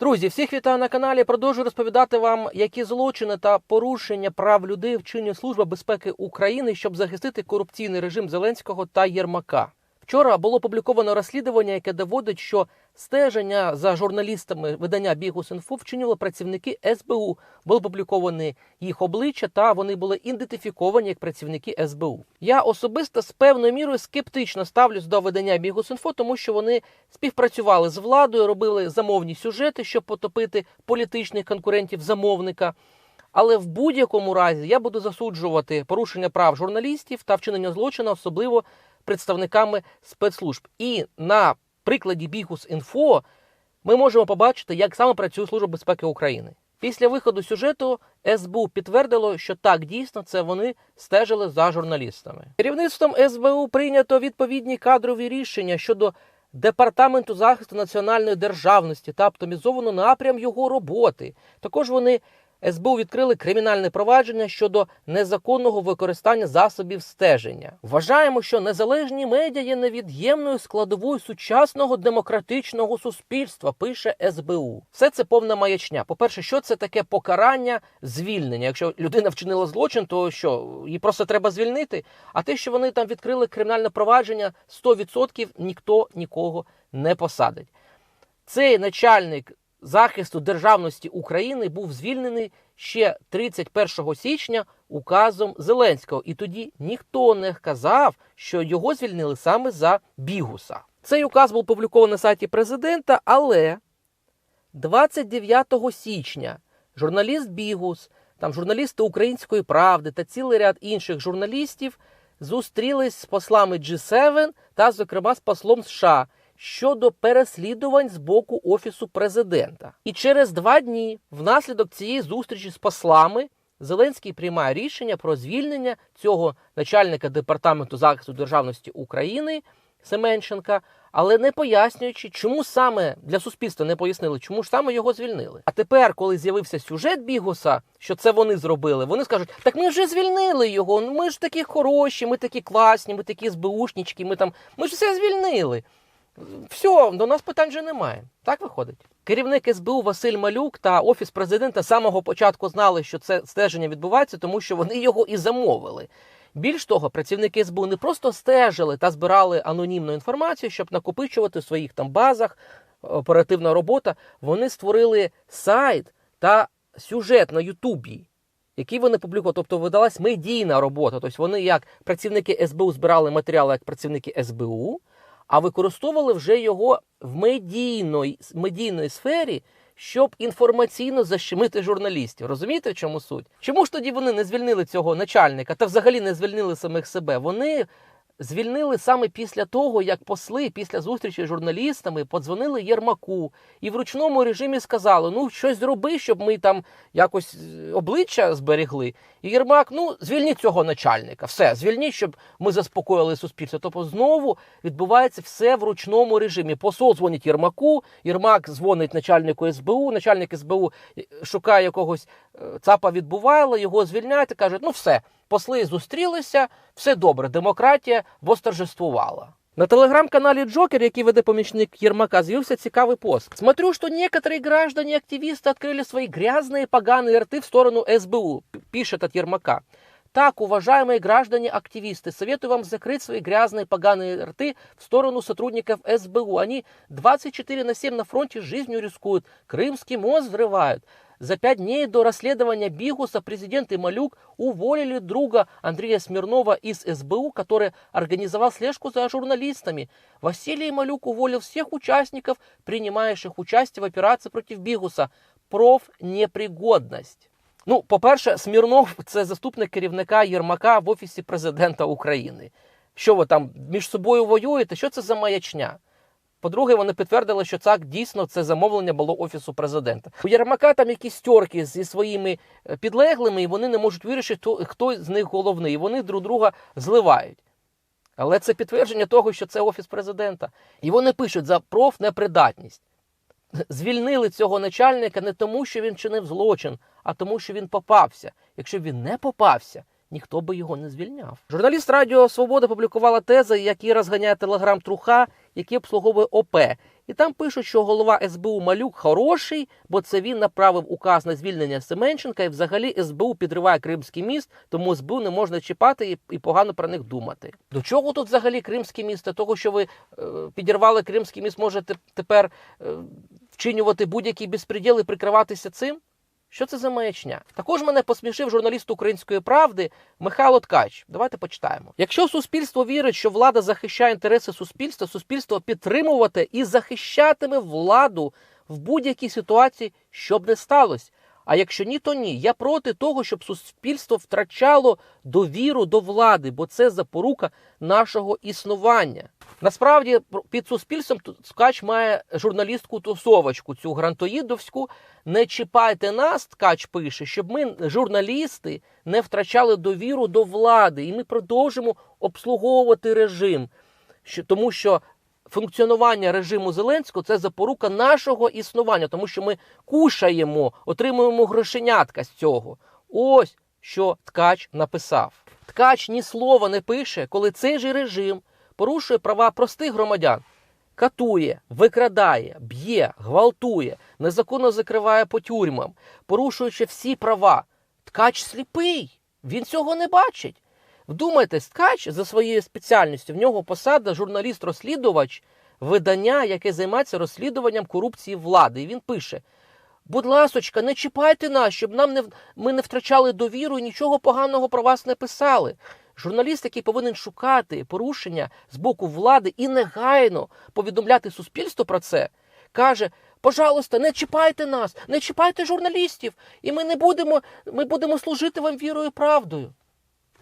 Друзі, всіх вітаю на каналі. Продовжую розповідати вам, які злочини та порушення прав людей вчинює Служба безпеки України, щоб захистити корупційний режим Зеленського та Єрмака. Вчора було опубліковано розслідування, яке доводить, що стеження за журналістами видання Бігус.Інфо вчинювали працівники СБУ. Були опубліковані їх обличчя, та вони були ідентифіковані як працівники СБУ. Я особисто з певною мірою скептично ставлюсь до видання Бігус.Інфо, тому що вони співпрацювали з владою, робили замовні сюжети, щоб потопити політичних конкурентів замовника. Але в будь-якому разі я буду засуджувати порушення прав журналістів та вчинення злочину, особливо представниками спецслужб. І на прикладі Бігус.Інфо ми можемо побачити, як саме працює Служба безпеки України. Після виходу сюжету СБУ підтвердило, що так дійсно це вони стежили за журналістами. Керівництвом СБУ прийнято відповідні кадрові рішення щодо департаменту захисту національної державності та оптимізовано напрям його роботи. Також вони СБУ відкрили кримінальне провадження щодо незаконного використання засобів стеження. Вважаємо, що незалежні медіа є невід'ємною складовою сучасного демократичного суспільства. Пише СБУ. Все це повна маячня. По перше, що це таке покарання, звільнення? Якщо людина вчинила злочин, то що її просто треба звільнити? А те, що вони там відкрили кримінальне провадження, 100% ніхто нікого не посадить. Цей начальник захисту державності України був звільнений ще 31 січня указом Зеленського, і тоді ніхто не казав, що його звільнили саме за бігуса. Цей указ був опублікований на сайті президента, але 29 січня журналіст Бігус, там журналісти Української правди та цілий ряд інших журналістів зустрілись з послами G7 та, зокрема, з послом США щодо переслідувань з боку Офісу президента. І через два дні, внаслідок цієї зустрічі з послами, Зеленський приймає рішення про звільнення цього начальника департаменту захисту державності України Семенченка, але не пояснюючи, чому саме для суспільства не пояснили, чому ж саме його звільнили. А тепер, коли з'явився сюжет Бігуса, що це вони зробили, вони скажуть: так ми вже звільнили його. ну Ми ж такі хороші, ми такі класні, ми такі СБУшнички, ми там ми ж все звільнили. Все, до нас питань вже немає. Так виходить. Керівник СБУ Василь Малюк та офіс президента з самого початку знали, що це стеження відбувається, тому що вони його і замовили. Більш того, працівники СБУ не просто стежили та збирали анонімну інформацію, щоб накопичувати в своїх там базах оперативна робота. Вони створили сайт та сюжет на Ютубі. Який вони публікували, тобто видалась медійна робота. Тобто вони, як працівники СБУ, збирали матеріали як працівники СБУ, а використовували вже його в медійної, медійної сфері, щоб інформаційно защемити журналістів. Розумієте, в чому суть? Чому ж тоді вони не звільнили цього начальника та взагалі не звільнили самих себе? Вони звільнили саме після того, як посли після зустрічі з журналістами подзвонили Єрмаку і в ручному режимі сказали: ну щось зроби, щоб ми там якось обличчя зберегли. І Єрмак, ну звільніть цього начальника, все звільніть, щоб ми заспокоїли суспільство. Тобто знову відбувається все в ручному режимі. Посол дзвонить Єрмаку, Єрмак дзвонить начальнику СБУ, начальник СБУ шукає якогось ЦАПа відбувала, його звільняють і кажуть, ну все, посли зустрілися, все добре, демократія восторжествувала. На телеграм-каналі Джокер, який веде помічник Єрмака, з'явився цікавий пост. Смотрю, что некоторые граждане и активисты открыли свои грязные поганые рты в сторону СБУ, пишет от Ермака. Так, уважаемые граждане-активисты, советую вам закрыть свои грязные поганые рты в сторону сотрудников СБУ. Они 24 на 7 на фронте жизнью рискуют, Крымский мост взрывают. за пять дней до расследования Бигуса президент и Малюк уволили друга Андрея Смирнова из СБУ, который организовал слежку за журналистами. Василий Малюк уволил всех участников, принимающих участие в операции против Бигуса. Профнепригодность. Ну, по-перше, Смірнов це заступник керівника Єрмака в Офісі президента України. Що ви там між собою воюєте? Що це за маячня? По-друге, вони підтвердили, що так дійсно це замовлення було офісу президента. У Єрмака там якісь тьорки зі своїми підлеглими, і вони не можуть вирішити, хто з них головний. І вони друг друга зливають. Але це підтвердження того, що це офіс президента. І вони пишуть за профнепридатність. Звільнили цього начальника не тому, що він чинив злочин, а тому, що він попався. Якщо він не попався, ніхто би його не звільняв. Журналіст Радіо Свобода публікувала тези, які розганяє телеграм Труха, який обслуговує ОП. І там пишуть, що голова СБУ Малюк хороший, бо це він направив указ на звільнення Семенченка, і взагалі СБУ підриває Кримський міст, тому СБУ не можна чіпати і, і погано про них думати. До чого тут взагалі Кримське місто? Того, що ви е, підірвали Кримський міст, можете тепер е, вчинювати будь-які безпреділи прикриватися цим? Що це за маячня? Також мене посмішив журналіст української правди Михайло Ткач. Давайте почитаємо. Якщо суспільство вірить, що влада захищає інтереси суспільства, суспільство підтримувати і захищатиме владу в будь-якій ситуації, щоб не сталося. А якщо ні, то ні. Я проти того, щоб суспільство втрачало довіру до влади, бо це запорука нашого існування. Насправді під суспільством Ткач має журналістку тусовочку, цю грантоїдовську. Не чіпайте нас, Ткач пише, щоб ми, журналісти, не втрачали довіру до влади, і ми продовжимо обслуговувати режим, тому що функціонування режиму Зеленського це запорука нашого існування, тому що ми кушаємо, отримуємо грошенятка з цього. Ось що Ткач написав. Ткач ні слова не пише, коли цей же режим порушує права простих громадян. Катує, викрадає, б'є, гвалтує, незаконно закриває по тюрмам, порушуючи всі права. Ткач сліпий, він цього не бачить. Вдумайтесь, ткач за своєю спеціальністю, в нього посада журналіст-розслідувач видання, яке займається розслідуванням корупції влади. І він пише: будь ласочка, не чіпайте нас, щоб нам не ми не втрачали довіру і нічого поганого про вас не писали. Журналіст, який повинен шукати порушення з боку влади і негайно повідомляти суспільству про це, каже: пожалуйста, не чіпайте нас, не чіпайте журналістів, і ми не будемо, ми будемо служити вам вірою і правдою.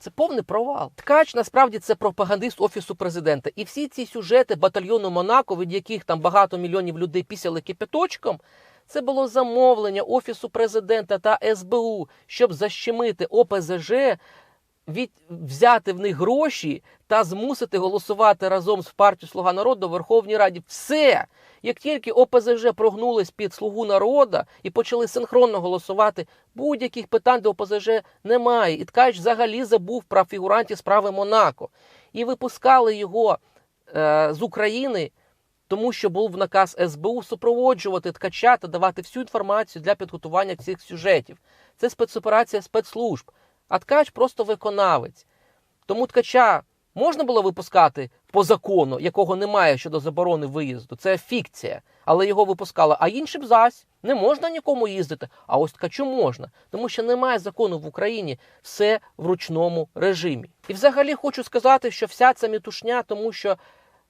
Це повний провал. Ткач насправді це пропагандист офісу президента. І всі ці сюжети батальйону Монако, від яких там багато мільйонів людей пісяли кипяточком, це було замовлення офісу президента та СБУ, щоб защемити ОПЗЖ від взяти в них гроші та змусити голосувати разом з партією Слуга народу в Верховній Раді. Все. Як тільки ОПЗЖ прогнулись під слугу народу і почали синхронно голосувати, будь-яких питань до ОПЗЖ немає. І Ткач взагалі забув про фігурантів справи Монако. І випускали його е, з України, тому що був наказ СБУ супроводжувати ткача та давати всю інформацію для підготування цих сюжетів. Це спецоперація спецслужб. А ткач просто виконавець. Тому ткача можна було випускати по закону, якого немає щодо заборони виїзду. Це фікція, але його випускали. А іншим зась не можна нікому їздити. А ось ткачу можна, тому що немає закону в Україні все в ручному режимі. І взагалі хочу сказати, що вся ця мітушня, тому що.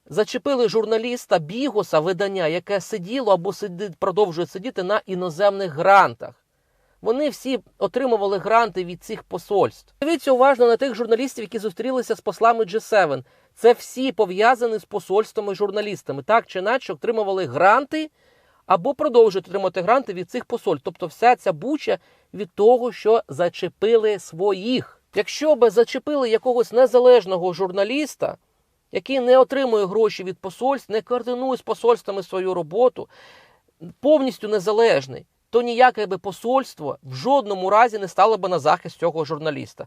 Зачепили журналіста Бігоса видання, яке сиділо або сидить, продовжує сидіти на іноземних грантах. Вони всі отримували гранти від цих посольств. Дивіться уважно на тих журналістів, які зустрілися з послами G7. Це всі пов'язані з посольствами журналістами. Так чи інакше отримували гранти або продовжують отримати гранти від цих посольств. Тобто вся ця буча від того, що зачепили своїх. Якщо би зачепили якогось незалежного журналіста, який не отримує гроші від посольств, не координує з посольствами свою роботу, повністю незалежний то ніяке би посольство в жодному разі не стало би на захист цього журналіста.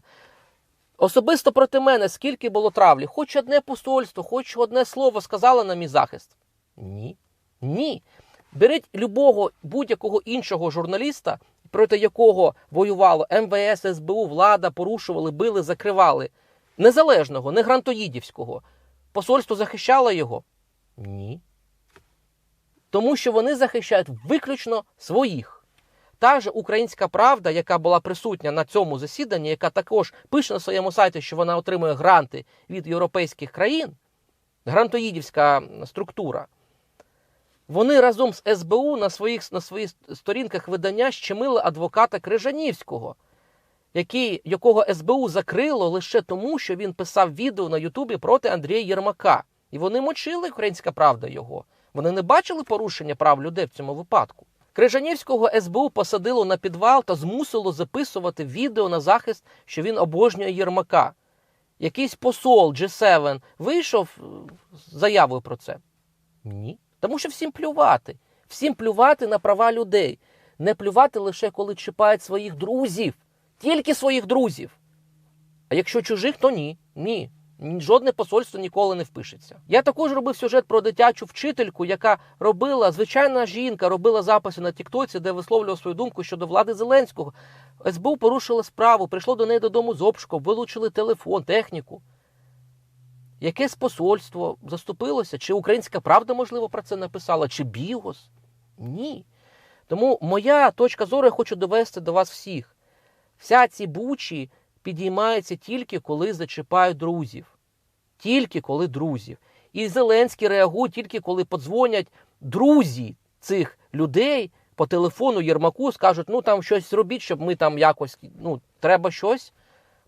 Особисто проти мене, скільки було травлі, хоч одне посольство, хоч одне слово сказало на мій захист. Ні. Ні. Беріть любого будь-якого іншого журналіста, проти якого воювало МВС, СБУ, влада, порушували, били, закривали. Незалежного, не грантоїдівського. Посольство захищало його? Ні тому що вони захищають виключно своїх. Та ж українська правда, яка була присутня на цьому засіданні, яка також пише на своєму сайті, що вона отримує гранти від європейських країн, грантоїдівська структура, вони разом з СБУ на своїх на своїх сторінках видання щемили адвоката Крижанівського, який, якого СБУ закрило лише тому, що він писав відео на Ютубі проти Андрія Єрмака. І вони мочили українська правда його. Вони не бачили порушення прав людей в цьому випадку. Крижанівського СБУ посадило на підвал та змусило записувати відео на захист, що він обожнює Єрмака. Якийсь посол G7 вийшов е, з заявою про це? Ні. Тому що всім плювати. Всім плювати на права людей. Не плювати лише коли чіпають своїх друзів, тільки своїх друзів. А якщо чужих, то ні. Ні. Жодне посольство ніколи не впишеться. Я також робив сюжет про дитячу вчительку, яка робила звичайна жінка, робила записи на Тіктоці, де висловлювала свою думку щодо влади Зеленського. СБУ порушила справу, прийшло до неї додому з обшуком, вилучили телефон, техніку. Якесь посольство заступилося? Чи Українська Правда, можливо, про це написала, чи Бігос? Ні. Тому моя точка зору я хочу довести до вас всіх. Вся ці бучі підіймаються тільки коли зачіпають друзів. Тільки коли друзів. І Зеленський реагує тільки коли подзвонять друзі цих людей по телефону Єрмаку, скажуть, ну там щось робіть, щоб ми там якось, ну, треба щось.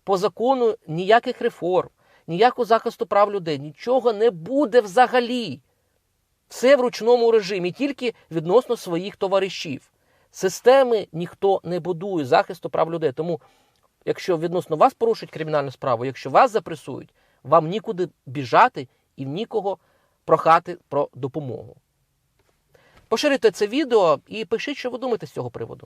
По закону ніяких реформ, ніякого захисту прав людей, нічого не буде взагалі. Все в ручному режимі, тільки відносно своїх товаришів. Системи ніхто не будує захисту прав людей. Тому, якщо відносно вас порушать кримінальну справу, якщо вас запресують, вам нікуди біжати і в нікого прохати про допомогу. Поширюйте це відео і пишіть, що ви думаєте з цього приводу.